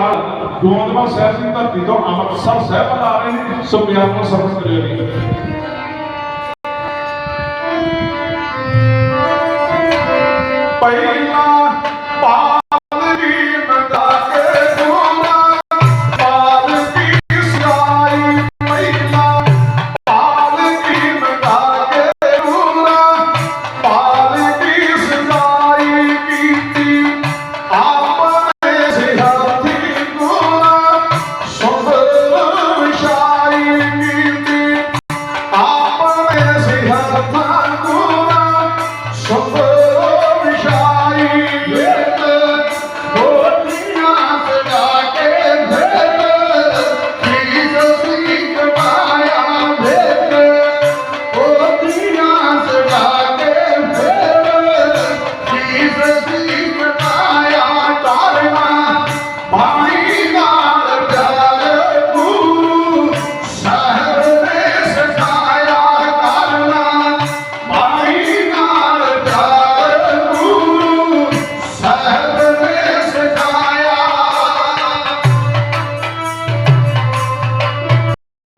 ਗੋਦਵਾ ਸਾਹਿਬ ਦੀ ਧਰਤੀ ਤੋਂ ਅੰਮ੍ਰਿਤਸਰ ਸਾਹਿਬ ਆ ਰਹੇ ਨੇ, ਸੋ ਪਿਆਰ ਨਾਲ ਸਰਵਣ ਕਰਿਓ ਜੀ। Papa.